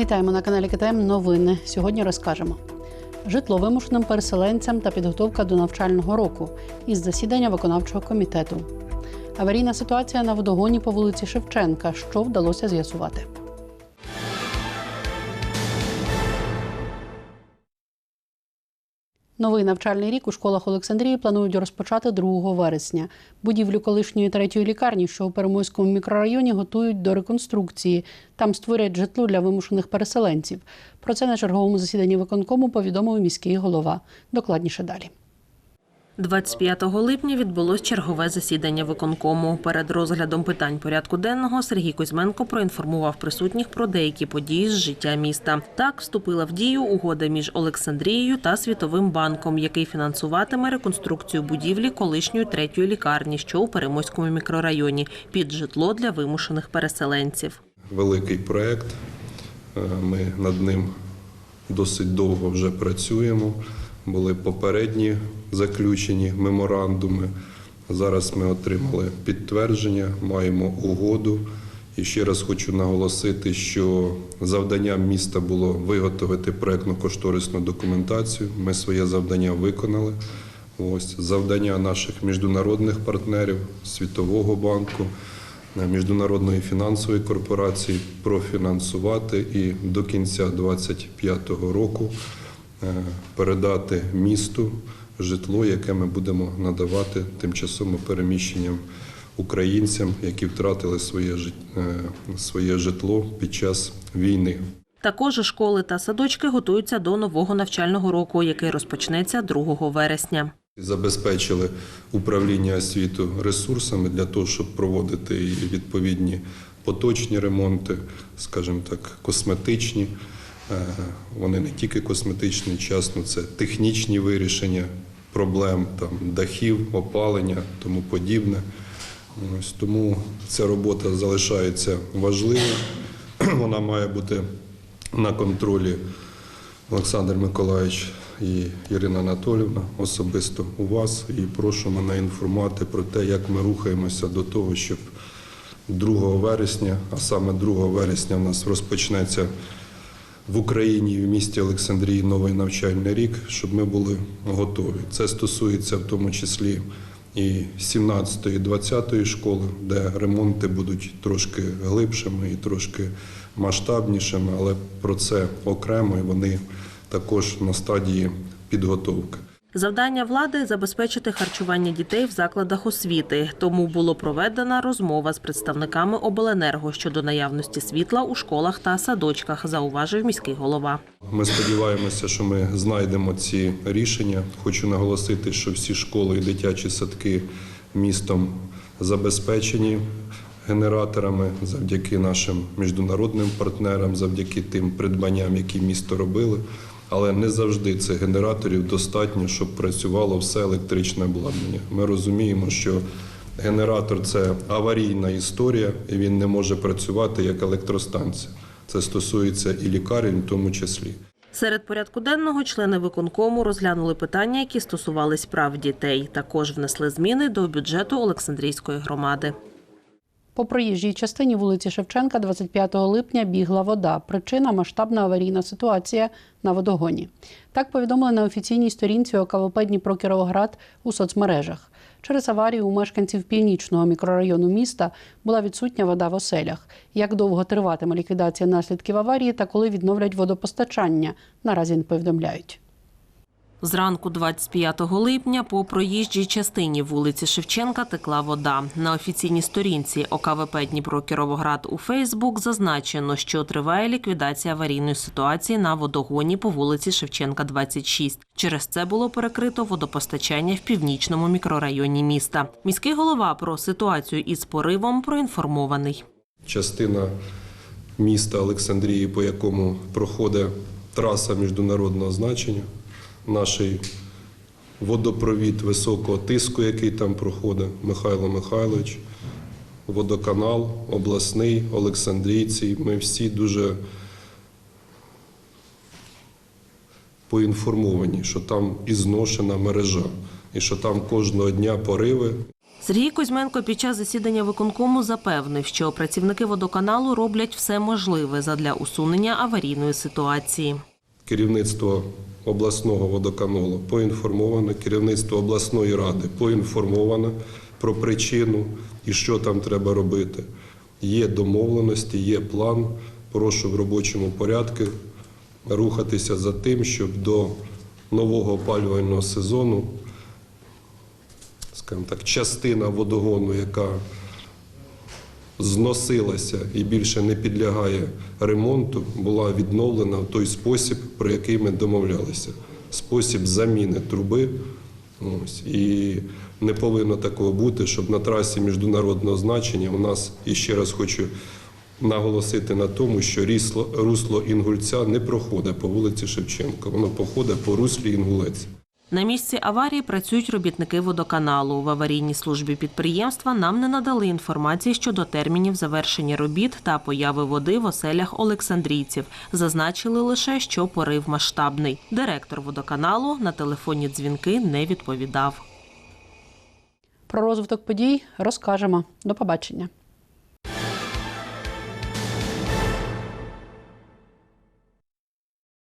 Вітаємо на каналі КТМ Новини. Сьогодні розкажемо. Житло вимушеним переселенцям та підготовка до навчального року із засідання виконавчого комітету. Аварійна ситуація на водогоні по вулиці Шевченка. Що вдалося з'ясувати? Новий навчальний рік у школах Олександрії планують розпочати 2 вересня. Будівлю колишньої третьої лікарні, що у Перемойському мікрорайоні, готують до реконструкції. Там створять житло для вимушених переселенців. Про це на черговому засіданні виконкому повідомив міський голова. Докладніше далі. 25 липня відбулось чергове засідання виконкому. Перед розглядом питань порядку денного Сергій Кузьменко проінформував присутніх про деякі події з життя міста. Так вступила в дію угода між Олександрією та Світовим банком, який фінансуватиме реконструкцію будівлі колишньої третьої лікарні, що у Перемойському мікрорайоні, під житло для вимушених переселенців. великий проект. Е, Ми над ним досить довго вже працюємо. Були попередні заключені меморандуми. Зараз ми отримали підтвердження, маємо угоду. І ще раз хочу наголосити, що завданням міста було виготовити проектно-кошторисну документацію. Ми своє завдання виконали. Ось завдання наших міжнародних партнерів Світового банку, міжнародної фінансової корпорації профінансувати і до кінця 2025 року передати місту житло, яке ми будемо надавати тимчасово переміщенням українцям, які втратили своє, е, своє житло під час війни. Також школи та садочки готуються до нового навчального року, який розпочнеться 2 вересня. Забезпечили управління освіту ресурсами для того, щоб проводити відповідні поточні ремонти, скажімо так, косметичні. Е, Вони не тільки косметичні, часно це технічні вирішення проблем там, дахів, опалення, тому подібне. Ось тому ця робота залишається важливою. Вона має бути на контролі Олександр Миколаївич і Ірина Анатолівна особисто у вас і прошу мене інформувати про те, як ми рухаємося до того, щоб 2 вересня, а саме 2 вересня в нас розпочнеться в Україні і в місті Олександрії новий навчальний рік, щоб ми були готові. Це стосується в тому числі і 17-ї, 20-ї школи, де ремонти будуть трошки глибшими і трошки масштабнішими, але про це окремо і вони також на стадії підготовки. Завдання влади забезпечити харчування дітей в закладах освіти. Тому було проведена розмова з представниками обленерго щодо наявності світла у школах та садочках, зауважив міський голова. Ми сподіваємося, що ми знайдемо ці рішення. Хочу наголосити, що всі школи і дитячі садки містом забезпечені генераторами завдяки нашим міжнародним партнерам, завдяки тим придбанням, які місто робили. Але не завжди цих генераторів достатньо, щоб працювало все електричне обладнання. Ми розуміємо, що генератор це аварійна історія, і він не може працювати як електростанція. Це стосується і лікарень, в тому числі. Серед порядку денного члени виконкому розглянули питання, які стосувались прав дітей. Також внесли зміни до бюджету Олександрійської громади. По проїжджій частині вулиці Шевченка 25 липня бігла вода. Причина масштабна аварійна ситуація на водогоні. Так повідомили на офіційній сторінці ОКВП Дніпро Кіровоград у соцмережах. Через аварію у мешканців північного мікрорайону міста була відсутня вода в оселях. Як довго триватиме ліквідація наслідків аварії та коли відновлять водопостачання, наразі не повідомляють. Зранку 25 липня по проїжджій частині вулиці Шевченка текла вода. На офіційній сторінці ОКВП Дніпро Кіровоград у Фейсбук зазначено, що триває ліквідація аварійної ситуації на водогоні по вулиці Шевченка, 26. Через це було перекрито водопостачання в північному мікрорайоні міста. Міський голова про ситуацію із поривом проінформований. Частина міста Олександрії, по якому проходить траса міжнародного значення, наш водопровід високого тиску, який там проходить, Михайло Михайлович, водоканал, обласний, Олександрійці. Ми всі дуже поінформовані, що там і зношена мережа, і що там кожного дня пориви. Сергій Кузьменко під час засідання виконкому запевнив, що працівники водоканалу роблять все можливе задля усунення аварійної ситуації. Керівництво обласного водоканалу поінформовано, керівництво обласної ради поінформовано про причину і що там треба робити. Є домовленості, є план. Прошу в робочому порядку рухатися за тим, щоб до нового опалювального сезону, скажімо так, частина водогону, яка зносилася і більше не підлягає ремонту, була відновлена в той спосіб, про який ми домовлялися. Спосіб заміни труби. Ось. І не повинно такого бути, щоб на трасі міжнародного значення у нас, і ще раз хочу наголосити на тому, що русло Інгульця не проходить по вулиці Шевченка, воно походить по руслі Інгулець. На місці аварії працюють робітники водоканалу. В аварійній службі підприємства нам не надали інформації щодо термінів завершення робіт та появи води в оселях олександрійців. Зазначили лише, що порив масштабний. Директор водоканалу на телефонні дзвінки не відповідав. Про розвиток подій розкажемо. До побачення.